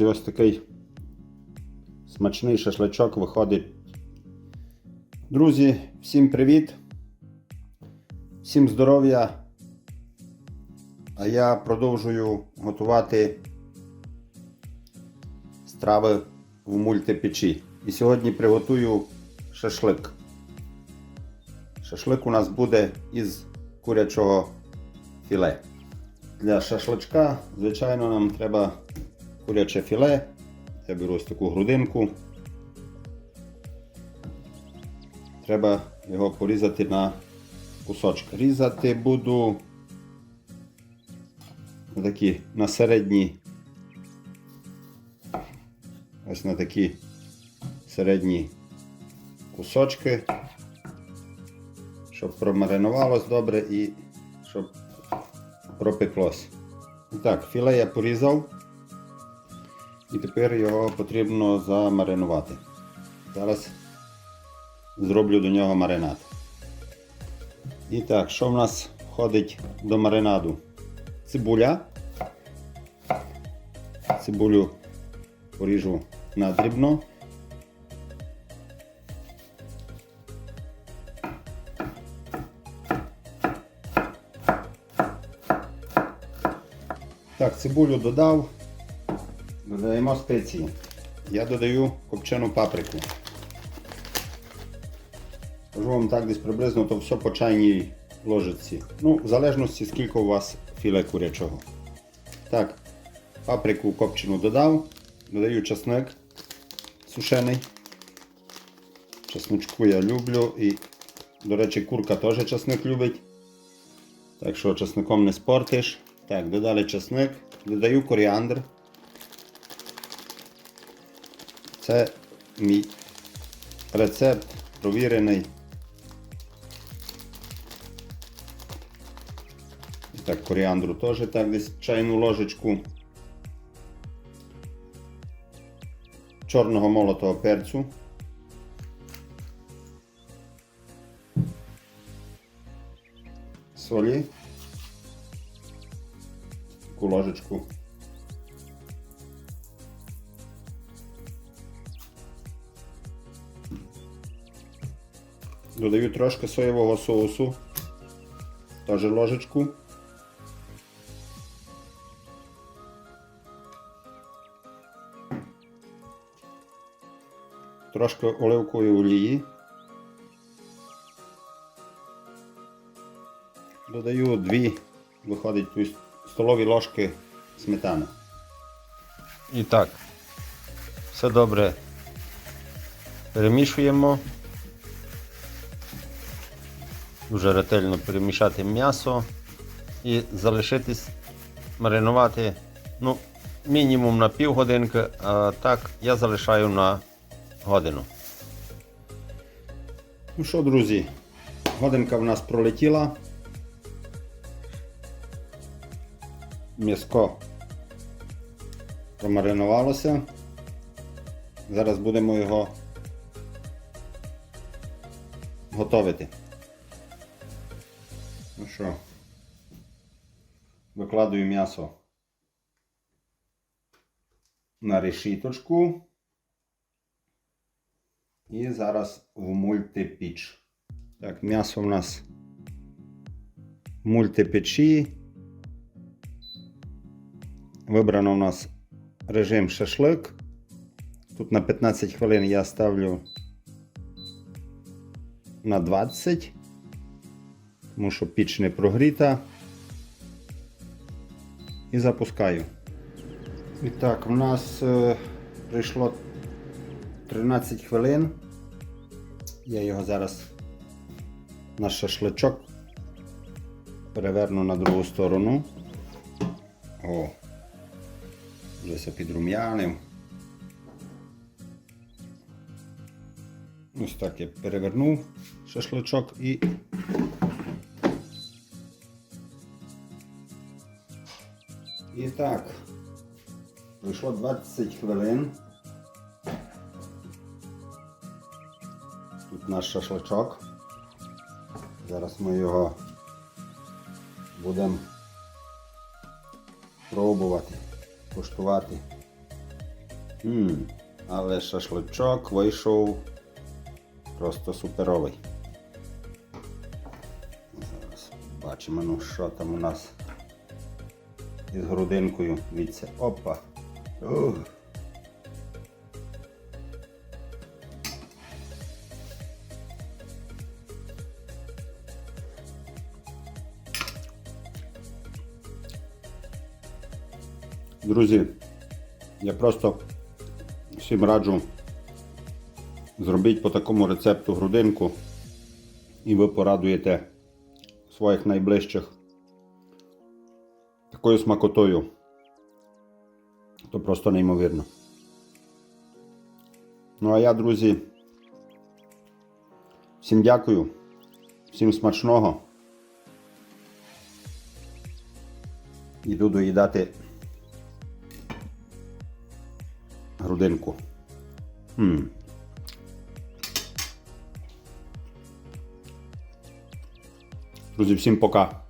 Друзі, ось такий смачний шашличок виходить. Друзі, всім привіт! Всім здоров'я! А я продовжую готувати страви в мультипечі. І сьогодні приготую шашлик. Шашлик у нас буде із курячого філе. Для шашличка, звичайно, нам треба куряче філе. Я беру ось таку грудинку. Треба його порізати на кусочки. Різати буду на такі на середні. Ось на такі середні кусочки, щоб промаринувалось добре і щоб пропеклось. І так, філе я порізав. І тепер його потрібно замаринувати. Зараз зроблю до нього маринад. І так, що в нас входить до маринаду? Цибуля. Цибулю поріжу на дрібно. Так, цибулю додав. Додаємо спеції. Я додаю копчену паприку. Кажу вам так десь приблизно то все по чайній ложиці. Ну, в залежності скільки у вас філе курячого. Так, паприку копчену додав. Додаю чесник сушений. Чесночку я люблю і, до речі, курка теж чесник любить. Так що чесником не спортиш. Так, додали чесник, додаю коріандр. Це мій рецепт провірений. І так, коріандру теж так десь чайну ложечку. Чорного молотого перцю. Солі. Таку ложечку. Додаю трошки соєвого соусу, теж ложечку. Трошки оливкової олії. Додаю дві, виходить столові ложки сметани. І так, все добре перемішуємо. Дуже ретельно перемішати м'ясо і залишитись маринувати ну, мінімум на півгодинки, а так я залишаю на годину. Ну що, друзі, годинка в нас пролетіла. М'яско промаринувалося. Зараз будемо його готовити. Ну що, викладаю м'ясо на решіточку. І зараз в мультипіч. Так, м'ясо у нас в мультипечі. Вибрано у нас режим шашлик. Тут на 15 хвилин я ставлю на 20 тому що піч не прогріта. І запускаю. І так, у нас е, прийшло 13 хвилин. Я його зараз на шашличок переверну на другу сторону. О, вже все підрум'янив. Ось так я перевернув шашличок і І так, пройшло 20 хвилин. Тут наш шашличок. Зараз ми його будемо пробувати, куштувати. м Але шашличок вийшов просто суперовий. Зараз бачимо, ну що там у нас із грудинкою. Дивіться. Опа. Ух. Друзі, я просто всім раджу зробіть по такому рецепту грудинку і ви порадуєте своїх найближчих такою смакотою. То просто неймовірно. Ну а я, друзі, всім дякую, всім смачного. Іду доїдати грудинку. м Друзі, всім пока.